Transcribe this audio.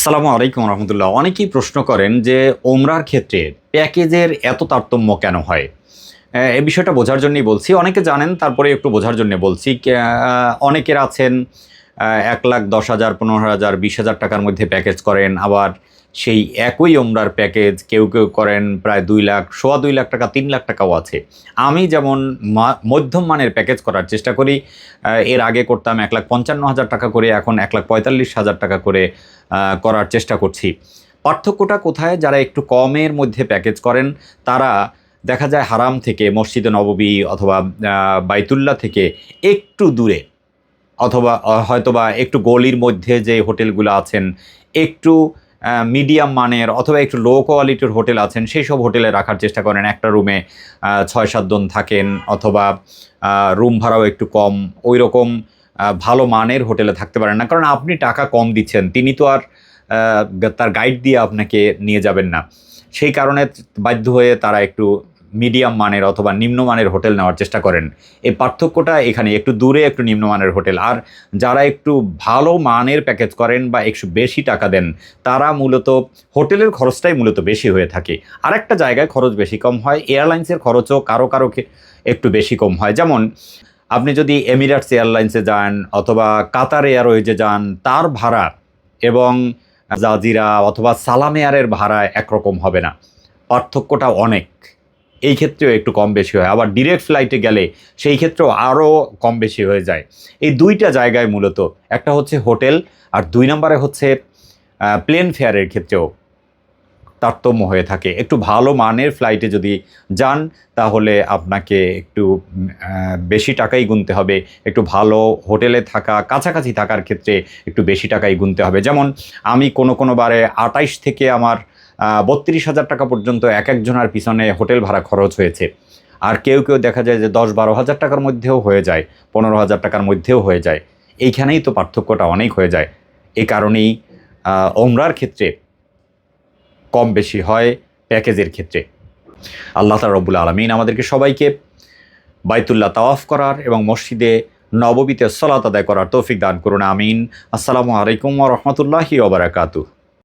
আসসালামু আলাইকুম রহমতুল্লাহ। অনেকেই প্রশ্ন করেন যে ওমরার ক্ষেত্রে প্যাকেজের এত তারতম্য কেন হয়? এ বিষয়টা বোঝার জন্যই বলছি। অনেকে জানেন, তারপরে একটু বোঝার জন্য বলছি। অনেকের আছেন এক লাখ দশ হাজার পনেরো হাজার বিশ হাজার টাকার মধ্যে প্যাকেজ করেন। আবার সেই একই ওমরার প্যাকেজ কেউ কেউ করেন প্রায় দুই লাখ সোয়া দুই লাখ টাকা তিন লাখ টাকাও আছে। আমি যেমন মধ্যম মানের প্যাকেজ করার চেষ্টা করি এর আগে করতাম এক লাখ পঞ্চান্ন হাজার টাকা করে এখন এক লাখ পঁয়তাল্লিশ হাজার টাকা করে করার চেষ্টা করছি। পার্থক্যটা কোথায়? যারা একটু কমের মধ্যে প্যাকেজ করেন তারা দেখা যায় হারাম থেকে মসজিদে নববী অথবা আহ, বাইতুল্লাহ থেকে একটু দূরে। অথবা হয়তোবা একটু গলির মধ্যে যে হোটেলগুলো আছেন, একটু মিডিয়াম মানের অথবা একটু লো কোয়ালিটির হোটেল আছেন সেই সব হোটেলে রাখার চেষ্টা করেন। একটা রুমে ছয় সাতজন থাকেন অথবা রুম ভাড়াও একটু কম। ওই রকম ভালো মানের হোটেলে থাকতে পারেন না। কারণ আপনি টাকা কম দিচ্ছেন, তিনি তো আর তার গাইড দিয়ে আপনাকে নিয়ে যাবেন না। সেই কারণে বাধ্য হয়ে তারা একটু মিডিয়াম মানের অথবা নিম্নমানের হোটেল নেওয়ার চেষ্টা করেন। এই পার্থক্যটা এখানে একটু দূরে একটু নিম্নমানের হোটেল। আর যারা একটু ভালো মানের প্যাকেজ করেন বা একটু বেশি টাকা দেন, তারা মূলত হোটেলের খরচটাই মূলত বেশি হয়ে থাকে। আর একটা জায়গায় খরচ বেশি কম হয়, এয়ারলাইন্সের খরচও কারও কারও একটু বেশি কম হয়। যেমন, আপনি যদি এমিরেটস এয়ারলাইন্সে যান অথবা কাতার এয়ারওয়েজে যান, তার ভাড়া এবং জাজিরা অথবা সালাম এয়ারের ভাড়া একরকম হবে না। পার্থক্যটা অনেক। এই ক্ষেত্রেও একটু কম বেশি হয়। আবার ডিরেক্ট ফ্লাইটে গেলে সেই ক্ষেত্রেও আরও কম বেশি হয়ে যায়। এই দুইটা জায়গায় মূলত, একটা হচ্ছে হোটেল আর দুই নম্বরে হচ্ছে প্লেন ফেয়ারের ক্ষেত্রেও তারতম্য হয়ে থাকে। একটু ভালো মানের ফ্লাইটে যদি যান, তাহলে আপনাকে একটু বেশি টাকাই গুনতে হবে। একটু ভালো হোটেলে থাকা, কাছাকাছি থাকার ক্ষেত্রে একটু বেশি টাকাই গুনতে হবে। যেমন, আমি কোনো কোনো বারে আটাইশ থেকে আমার বত্রিশ হাজার টাকা পর্যন্ত এক একজনের পিছনে হোটেল ভাড়া খরচ হয়েছে। আর কেউ কেউ দেখা যায় যে দশ বারো হাজার টাকার মধ্যেও হয়ে যায়, পনেরো হাজার টাকার মধ্যেও হয়ে যায়। এইখানেই তো পার্থক্যটা অনেক হয়ে যায়। এই কারণেই ওমরার ক্ষেত্রে কম বেশি হয় প্যাকেজের ক্ষেত্রে। আল্লাহ তালা রব্বুল আলমিন আমাদেরকে সবাইকে বাইতুল্লাহ তাওয়াফ করার এবং মসজিদে নববীতে সলাত আদায় করার তৌফিক দান করুন, আমিন। আসসালামু আলাইকুম রহমতুল্লাহি ওবরাকাতু